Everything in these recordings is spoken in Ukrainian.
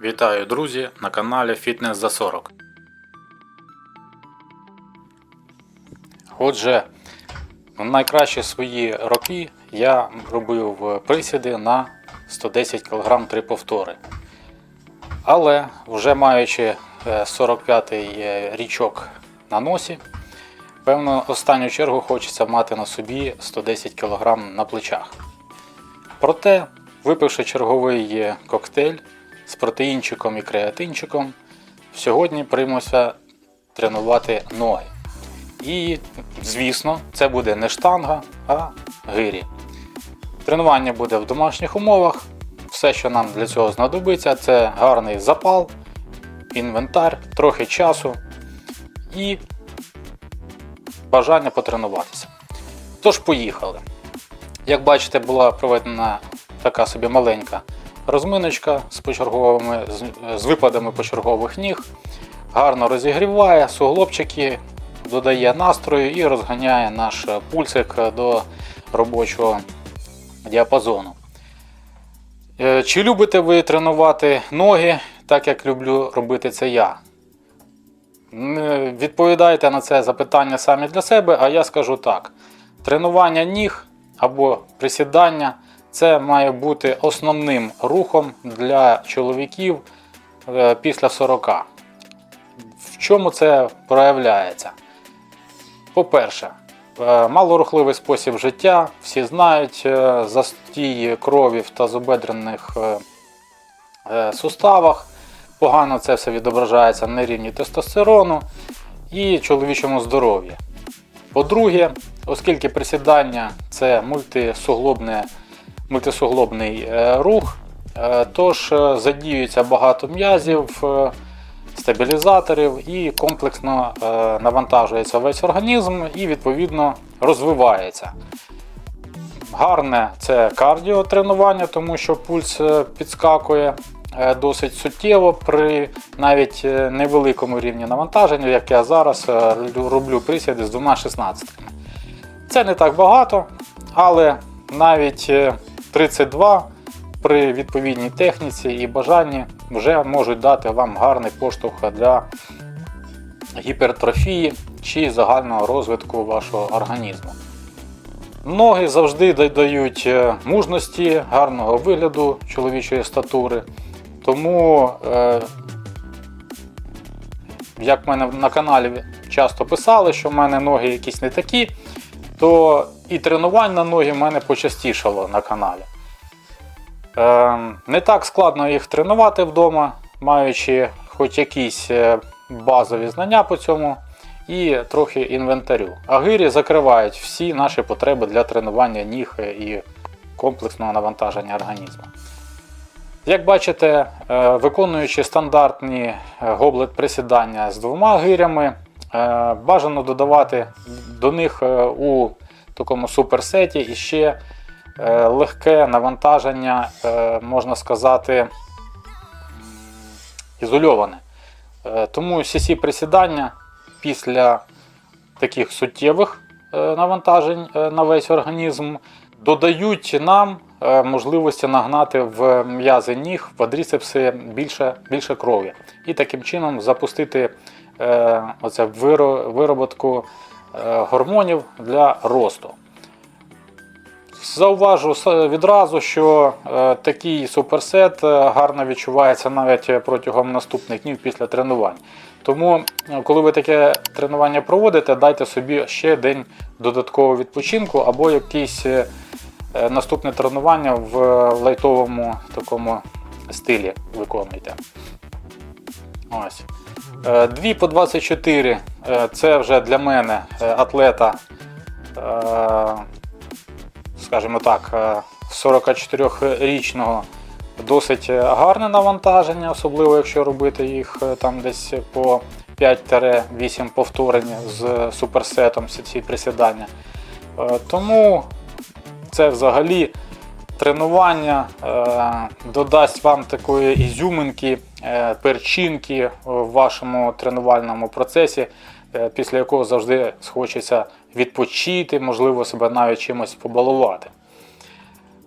Вітаю, друзі, на каналі Фітнес за 40. Отже, в найкращі свої роки я робив присіди на 110 кг 3 повтори. Але вже маючи 45-й річок на носі, певно, останню чергу хочеться мати на собі 110 кг на плечах. Проте, випивши черговий коктейль з протеїнчиком і креатинчиком, сьогодні приймуся тренувати ноги. І, звісно, це буде не штанга, а гирі. Тренування буде в домашніх умовах. Все, що нам для цього знадобиться, це гарний запал, інвентар, трохи часу і бажання потренуватися. Тож, поїхали. Як бачите, була проведена така собі маленька розминочка з почерговими, з, випадами почергових ніг. Гарно розігріває суглобчики, додає настрою і розганяє наш пульсик до робочого діапазону. Е, Чи любите ви тренувати ноги, так як люблю робити це я? Відповідайте на це запитання самі для себе, а я скажу так: тренування ніг або присідання це має бути основним рухом для чоловіків е, після 40. В чому це проявляється? По-перше, е, малорухливий спосіб життя, всі знають, е, застій крові в тазобедрених суставах. Погано це все відображається на рівні тестостерону і чоловічому здоров'ю. По-друге, оскільки присідання це мультисуглобне, мультисуглобний е, рух, е, тож е, задіюється багато м'язів, стабілізаторів і комплексно навантажується весь організм і відповідно розвивається. Гарне це кардіотренування, тому що пульс підскакує досить суттєво при навіть невеликому рівні навантаження, як я зараз роблю присіди з двома 16 Це не так багато, але навіть 32 при відповідній техніці і бажанні вже можуть дати вам гарний поштовх для гіпертрофії чи загального розвитку вашого організму. Ноги завжди додають е, мужності, гарного вигляду чоловічої статури. Тому, е, як в мене на каналі часто писали, що в мене ноги якісь не такі, то і тренувань на ноги в мене почастішало на каналі. Е, не так складно їх тренувати вдома, маючи хоч якісь е, базові знання по цьому і трохи інвентарю. А гирі закривають всі наші потреби для тренування ніг і комплексного навантаження організму. Як бачите, е, виконуючи стандартні е, гоблет присідання з двома гирями, бажано додавати до них у такому суперсеті і ще е, легке навантаження, е, можна сказати, ізольоване. Е, Тому CC присідання після таких суттєвих навантажень на весь організм додають нам можливості нагнати в м'язи ніг, в квадріцепси більше, більше крові. І таким чином запустити оце вироботку гормонів для росту. Зауважу відразу, що е, такий суперсет е, гарно відчувається навіть протягом наступних днів після тренувань. Тому, е, коли ви таке тренування проводите, дайте собі ще день додаткового відпочинку або якесь е, е, наступне тренування в лайтовому такому стилі виконуйте. Ось. Е, Дві по 24 е, це вже для мене е, атлета. е, скажімо так, е, 44-річного досить е, гарне навантаження, особливо якщо робити їх е, там десь по 5-8 повторень з суперсетом ці присідання. Е, Тому це взагалі тренування е, додасть вам такої ізюминки, е, перчинки в вашому тренувальному процесі, е, після якого завжди схочеться відпочити, можливо, себе навіть чимось побалувати.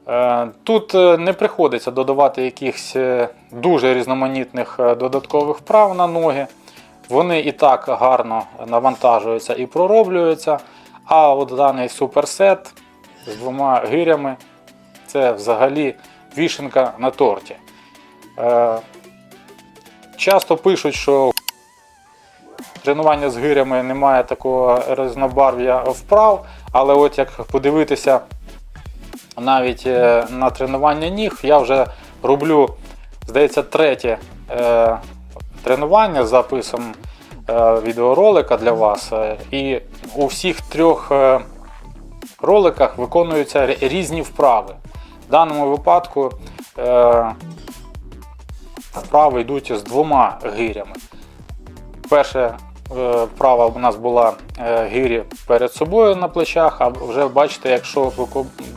Е, Тут е, не приходиться додавати якихось е, дуже різноманітних е, додаткових вправ на ноги. Вони і так гарно навантажуються і пророблюються. А от даний суперсет з двома гирями це взагалі вішенка на торті. Часто пишуть, що тренування з гирями немає такого різнобарв'я вправ, але от як подивитися навіть е, на тренування ніг, я вже роблю, здається, третє е, тренування з записом е, відеоролика для вас. І у всіх трьох е, роликах виконуються різні вправи. В даному випадку е, вправи йдуть з двома гирями. Перша е, вправа у нас була е, гирі перед собою на плечах, а вже бачите, якщо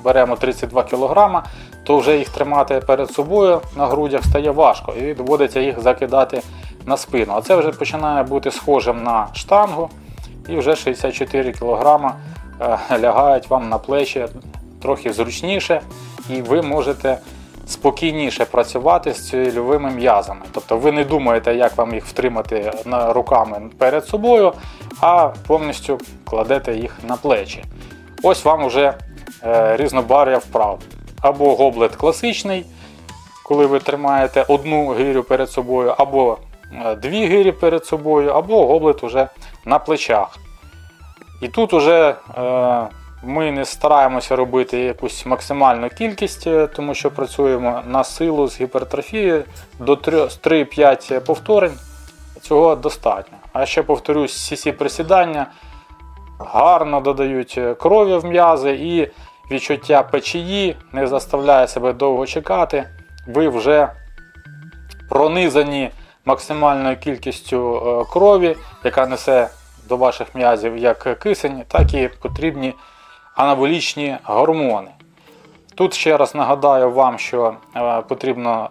беремо 32 кг, то вже їх тримати перед собою на грудях стає важко і доводиться їх закидати на спину. А це вже починає бути схожим на штангу, і вже 64 кг е, лягають вам на плечі трохи зручніше, і ви можете спокійніше працювати з цільовими м'язами. Тобто ви не думаєте, як вам їх втримати руками перед собою, а повністю кладете їх на плечі. Ось вам вже е, різнобар'я вправ. Або гоблет класичний, коли ви тримаєте одну гирю перед собою, або е, дві гирі перед собою, або гоблет уже на плечах. І тут уже е, ми не стараємося робити якусь максимальну кількість, е, тому що працюємо на силу з гіпертрофією до 3-5 повторень. Цього достатньо. А ще повторюсь, CC присідання гарно додають е, крові в м'язи і відчуття печії не заставляє себе довго чекати. Ви вже пронизані максимальною кількістю е, крові, яка несе до ваших м'язів як кисень, так і потрібні анаболічні гормони. Тут ще раз нагадаю вам, що е, потрібно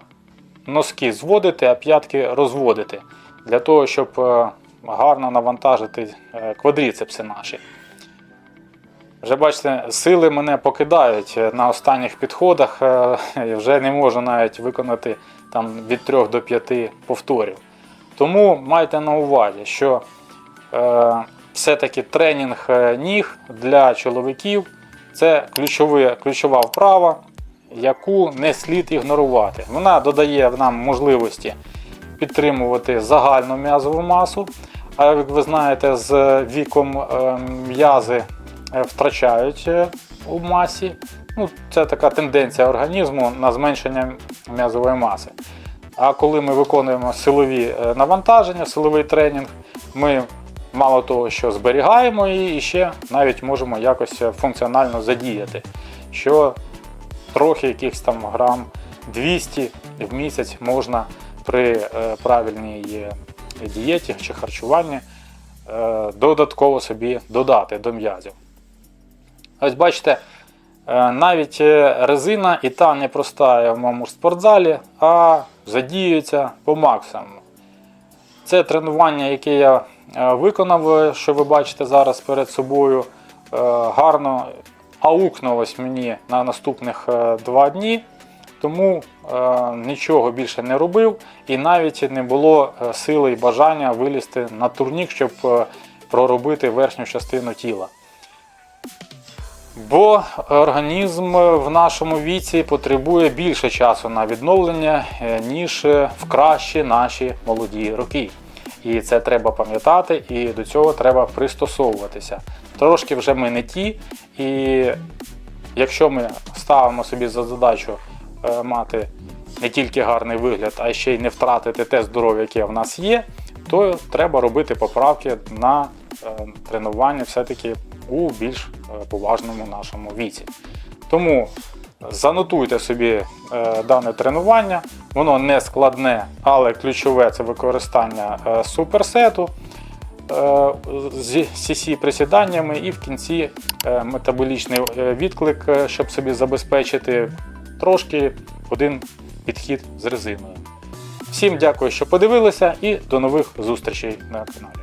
носки зводити, а п'ятки розводити, для того, щоб е, гарно навантажити е, квадріцепси наші. Вже бачите, сили мене покидають на останніх підходах, вже не можу навіть виконати там, від 3 до 5 повторів. Тому майте на увазі, що все-таки тренінг е, ніг для чоловіків це ключове, ключова вправа, яку не слід ігнорувати. Вона додає нам можливості підтримувати загальну м'язову масу. А як ви знаєте, з віком е, м'язи е, втрачають у масі. Ну, це така тенденція організму на зменшення м'язової маси. А коли ми виконуємо силові навантаження, силовий тренінг, ми мало того, що зберігаємо її, і ще навіть можемо якось функціонально задіяти, що трохи якихось там грам 200 в місяць можна при е, правильній е, дієті чи харчуванні е, додатково собі додати до м'язів. Ось бачите, навіть резина і та не проста в моєму спортзалі, а задіюється по максимуму. Це тренування, яке я виконав, е, що ви бачите зараз перед собою, е, гарно аукнулось мені на наступних е, два дні. Тому е, нічого більше не робив і навіть не було е, сили і бажання вилізти на турнік, щоб е, проробити верхню частину тіла. Бо організм в нашому віці потребує більше часу на відновлення, е, ніж е, в кращі наші молоді роки. І це треба пам'ятати, і до цього треба пристосовуватися. Трошки вже ми не ті, і якщо ми ставимо собі за задачу е, мати не тільки гарний вигляд, а ще й не втратити те здоров'я, яке в нас є, то треба робити поправки на е, тренування все-таки у більш е, поважному нашому віці. Тому занотуйте собі е, дане тренування, воно не складне, але ключове це використання е, суперсету е, з CC присіданнями і в кінці метаболічний відклик, щоб собі забезпечити трошки один підхід з резиною. Всім дякую, що подивилися, і до нових зустрічей на каналі.